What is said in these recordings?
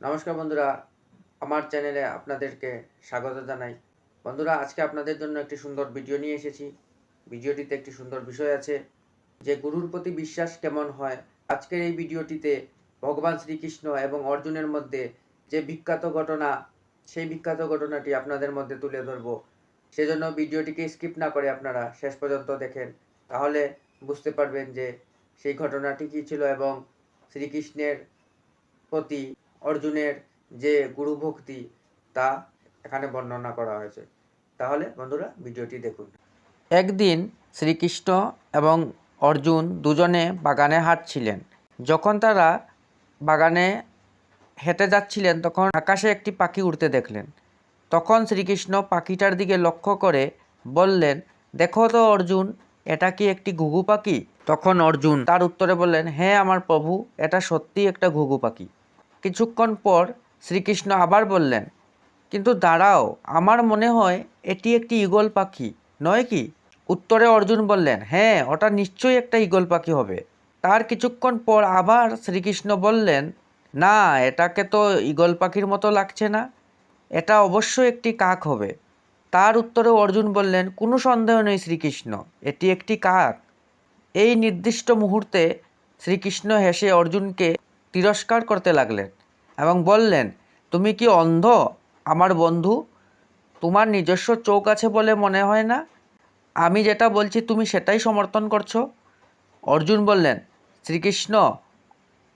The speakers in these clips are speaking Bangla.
নমস্কার বন্ধুরা, আমার চ্যানেলে আপনাদেরকে স্বাগত জানাই। বন্ধুরা, আজকে আপনাদের জন্য একটি সুন্দর ভিডিও নিয়ে এসেছি। ভিডিওটিতে একটি সুন্দর বিষয় আছে, যে গুরুর প্রতি বিশ্বাস কেমন হয়? আজকের এই ভিডিওটিতে ভগবান শ্রীকৃষ্ণ এবং অর্জুনের মধ্যে যে বিখ্যাত ঘটনা, সেই বিখ্যাত ঘটনাটি আপনাদের মধ্যে তুলে ধরবো। সেজন্য ভিডিওটিকে স্কিপ না করে আপনারা শেষ পর্যন্ত দেখেন, তাহলে বুঝতে পারবেন যে সেই ঘটনাটি কী ছিল এবং শ্রীকৃষ্ণের প্রতি অর্জুনের যে গুরু ভক্তি তা এখানে বর্ণনা করা হয়েছে। তাহলে বন্ধুরা, ভিডিওটি দেখুন। একদিন শ্রীকৃষ্ণ এবং অর্জুন দুজনে বাগানে হাঁটছিলেন। যখন তারা বাগানে হেঁটে যাচ্ছিলেন, তখন আকাশে একটি পাখি উড়তে দেখলেন। তখন শ্রীকৃষ্ণ পাখিটার দিকে লক্ষ্য করে বললেন, দেখো তো অর্জুন, এটা কি একটি ঘুঘু পাখি? তখন অর্জুন তার উত্তরে বললেন হ্যাঁ আমার প্রভু, এটা সত্যি একটা ঘুঘু পাখি। কিছুক্ষণ পর শ্রীকৃষ্ণ আবার বললেন, কিন্তু দাঁড়াও, আমার মনে হয় এটি একটি ঈগল পাখি, নয় কি? উত্তরে অর্জুন বললেন হ্যাঁ ওটা নিশ্চয়ই একটা ঈগল পাখি হবে। তার কিছুক্ষণ পর আবার শ্রীকৃষ্ণ বললেন, না, এটাকে তো ঈগল পাখির মতো লাগছে না, এটা অবশ্যই একটি কাক হবে। তার উত্তরে অর্জুন বললেন, কোনো সন্দেহ নেই শ্রীকৃষ্ণ, এটি একটি কাক। এই নির্দিষ্ট মুহূর্তে শ্রীকৃষ্ণ হেসে অর্জুনকে তিরস্কার করতে লাগলেন এবং বললেন, তুমি কি অন্ধ? আমার বন্ধু? তোমার নিজস্ব চোখ আছে বলে মনে হয় না? আমি যেটা বলছি তুমি সেটাই সমর্থন করছ? অর্জুন বললেন, শ্রীকৃষ্ণ,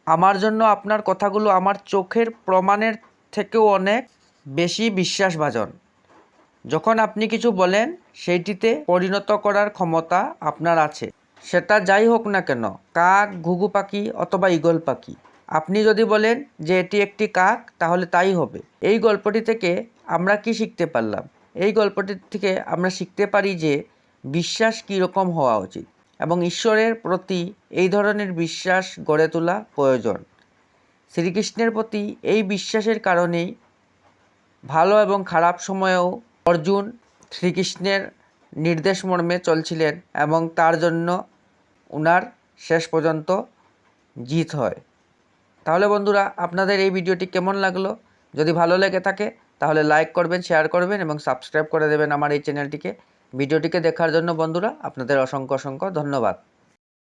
আমার জন্য আপনার কথাগুলো আমার চোখের প্রমাণের থেকেও অনেক বেশি বিশ্বাসভাজন। যখন আপনি কিছু বলেন, সেইটিতে পরিণত করার ক্ষমতা আপনার আছে। সেটা যাই হোক না কেন, কাক, ঘুঘু পাখি অথবা ঈগল পাখি। আপনি যদি বলেন যে এটি একটি কাক, তাহলে তাই হবে। এই গল্পটি থেকে আমরা কি শিখতে পারলাম? এই গল্পটি থেকে আমরা শিখতে পারি যে বিশ্বাস কীরকম হওয়া উচিত এবং ঈশ্বরের প্রতি এই ধরনের বিশ্বাস গড়ে তোলা প্রয়োজন। শ্রীকৃষ্ণের প্রতি এই বিশ্বাসের কারণেই ভালো এবং খারাপ সময়েও অর্জুন শ্রীকৃষ্ণের নির্দেশ মর্মে চলছিলেন এবং তার জন্য উনার শেষ পর্যন্ত জিত হয়। তাহলে বন্ধুরা, আপনাদের এই ভিডিওটি কেমন লাগল? যদি ভালো লেগে থাকে, তাহলে লাইক করবেন শেয়ার করবেন এবং সাবস্ক্রাইব করে দেবেন আমার এই চ্যানেলটিকে ভিডিওটিকে দেখার জন্য বন্ধুরা, আপনাদের অসংখ্য অসংখ্য ধন্যবাদ।